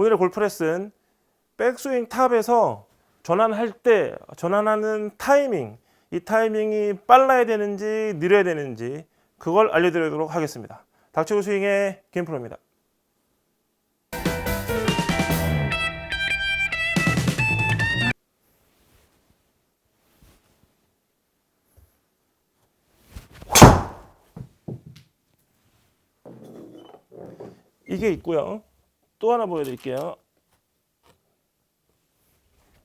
오늘의 골프 레슨 백스윙 탑에서 전환할 때 전환하는 타이밍 이 타이밍이 빨라야 되는지 느려야 되는지 그걸 알려드리도록 하겠습니다. 닥치고 스윙의 김프로입니다. 이게 있고요. 또 하나 보여드릴게요.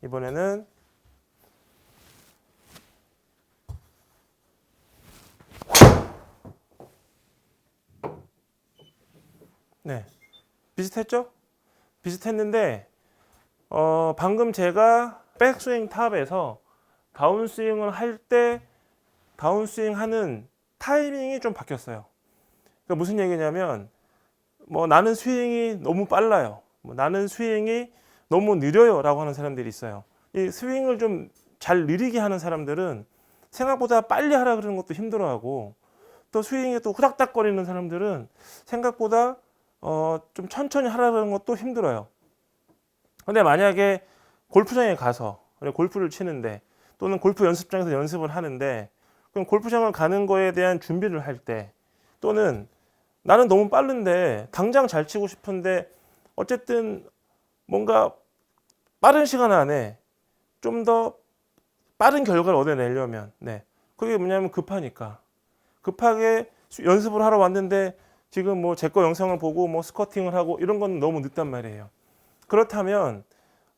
이번에는 네 비슷했죠? 비슷했는데 어, 방금 제가 백스윙 탑에서 다운스윙을 할 때 다운스윙 하는 타이밍이 좀 바뀌었어요. 그러니까 무슨 얘기냐면 뭐 나는 스윙이 너무 빨라요. 뭐 나는 스윙이 너무 느려요라고 하는 사람들이 있어요. 이 스윙을 좀 잘 느리게 하는 사람들은 생각보다 빨리 하라 그러는 것도 힘들어하고 또 스윙에 또 후닥닥거리는 사람들은 생각보다 어, 좀 천천히 하라 그러는 것도 힘들어요. 근데 만약에 골프장에 가서 골프를 치는데 또는 골프 연습장에서 연습을 하는데 그럼 골프장을 가는 거에 대한 준비를 할 때 또는 나는 너무 빠른데 당장 잘 치고 싶은데 어쨌든 뭔가 빠른 시간 안에 좀 더 빠른 결과를 얻어내려면 네 그게 뭐냐면 급하니까 급하게 수- 연습을 하러 왔는데 지금 뭐 제 거 영상을 보고 뭐 스커팅을 하고 이런 건 너무 늦단 말이에요. 그렇다면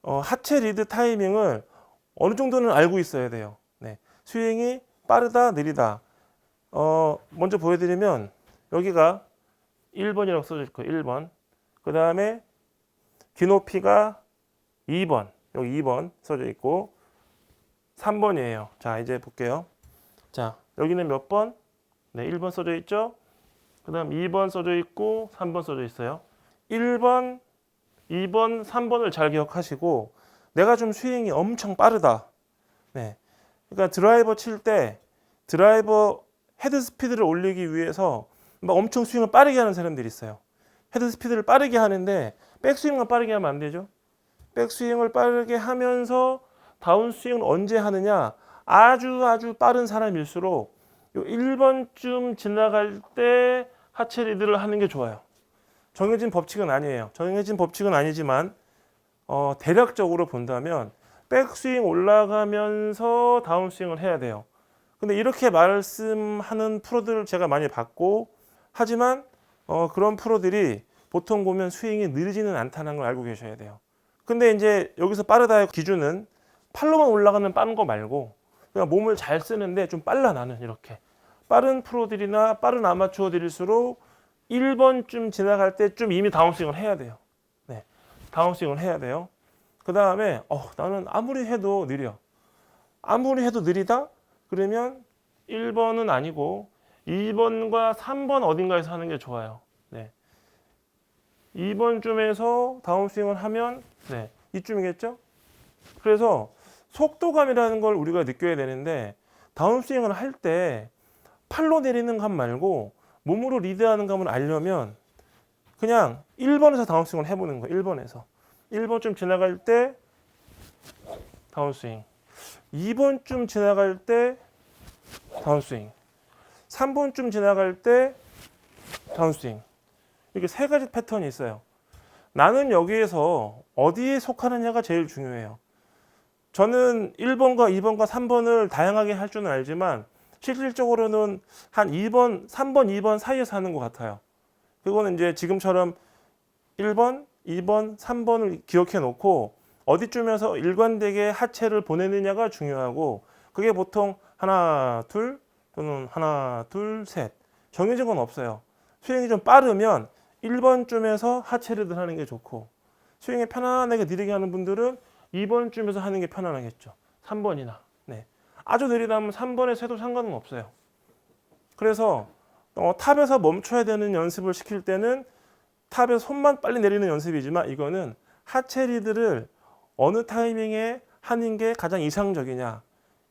어, 하체 리드 타이밍을 어느 정도는 알고 있어야 돼요. 네. 스윙이 빠르다 느리다. 어, 먼저 보여드리면 여기가 1번이라고 써져 있고 1번. 그 다음에 귀높이가 2번. 여기 2번 써져 있고 3번이에요. 자, 이제 볼게요. 자, 여기는 몇 번? 네, 1번 써져 있죠? 그 다음 2번 써져 있고 3번 써져 있어요. 1번, 2번, 3번을 잘 기억하시고 내가 좀 스윙이 엄청 빠르다. 네. 그러니까 드라이버 칠 때 드라이버 헤드 스피드를 올리기 위해서 막 엄청 스윙을 빠르게 하는 사람들이 있어요. 헤드 스피드를 빠르게 하는데 백스윙만 빠르게 하면 안 되죠. 백스윙을 빠르게 하면서 다운스윙을 언제 하느냐? 아주 아주 빠른 사람일수록 요 1번쯤 지나갈 때 하체 리드를 하는 게 좋아요. 정해진 법칙은 아니에요. 정해진 법칙은 아니지만 어, 대략적으로 본다면 백스윙 올라가면서 다운스윙을 해야 돼요. 근데 이렇게 말씀하는 프로들을 제가 많이 봤고 하지만 어, 그런 프로들이 보통 보면 스윙이 느리지는 않다는 걸 알고 계셔야 돼요. 근데 이제 여기서 빠르다의 기준은 팔로만 올라가는 빠른 거 말고 그냥 몸을 잘 쓰는데 좀 빨라 나는 이렇게 빠른 프로들이나 빠른 아마추어들일수록 1번쯤 지나갈 때쯤 이미 다운스윙을 해야 돼요. 네, 다운스윙을 해야 돼요. 그 다음에 어, 나는 아무리 해도 느려. 아무리 해도 느리다? 그러면 1번은 아니고 2번과 3번 어딘가에서 하는 게 좋아요. 네. 2번쯤에서 다운스윙을 하면 네, 이쯤이겠죠? 그래서 속도감이라는 걸 우리가 느껴야 되는데 다운스윙을 할 때 팔로 내리는 감 말고 몸으로 리드하는 감을 알려면 그냥 1번에서 다운스윙을 해보는 거예요. 1번에서. 1번쯤 지나갈 때 다운스윙. 2번쯤 지나갈 때 다운스윙. 3번쯤 지나갈 때 다운스윙. 이렇게 세 가지 패턴이 있어요. 나는 여기에서 어디에 속하느냐가 제일 중요해요. 저는 1번과 2번과 3번을 다양하게 할 줄은 알지만 실질적으로는 한 2번, 3번, 2번 사이에서 하는 것 같아요. 그거는 이제 지금처럼 1번, 2번, 3번을 기억해 놓고 어디쯤에서 일관되게 하체를 보내느냐가 중요하고 그게 보통 하나, 둘 또는 하나, 둘, 셋 정해진 건 없어요. 스윙이 좀 빠르면 1번쯤에서 하체를 하는 게 좋고 스윙이 편안하게 느리게 하는 분들은 2번쯤에서 하는 게 편안하겠죠. 3번이나. 네. 아주 느리다면 3번에서 해도 상관은 없어요. 그래서 어, 탑에서 멈춰야 되는 연습을 시킬 때는 탑에서 손만 빨리 내리는 연습이지만 이거는 하체 리드를 어느 타이밍에 하는 게 가장 이상적이냐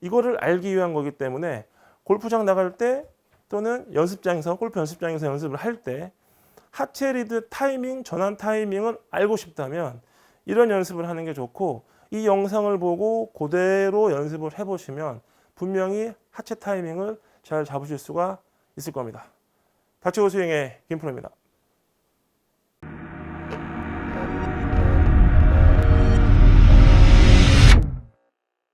이거를 알기 위한 거기 때문에 골프장 나갈 때 또는 연습장에서 골프 연습장에서 연습을 할 때 하체 리드 타이밍, 전환 타이밍을 알고 싶다면 이런 연습을 하는 게 좋고 이 영상을 보고 그대로 연습을 해보시면 분명히 하체 타이밍을 잘 잡으실 수가 있을 겁니다. 다치고 스윙의 김프로입니다.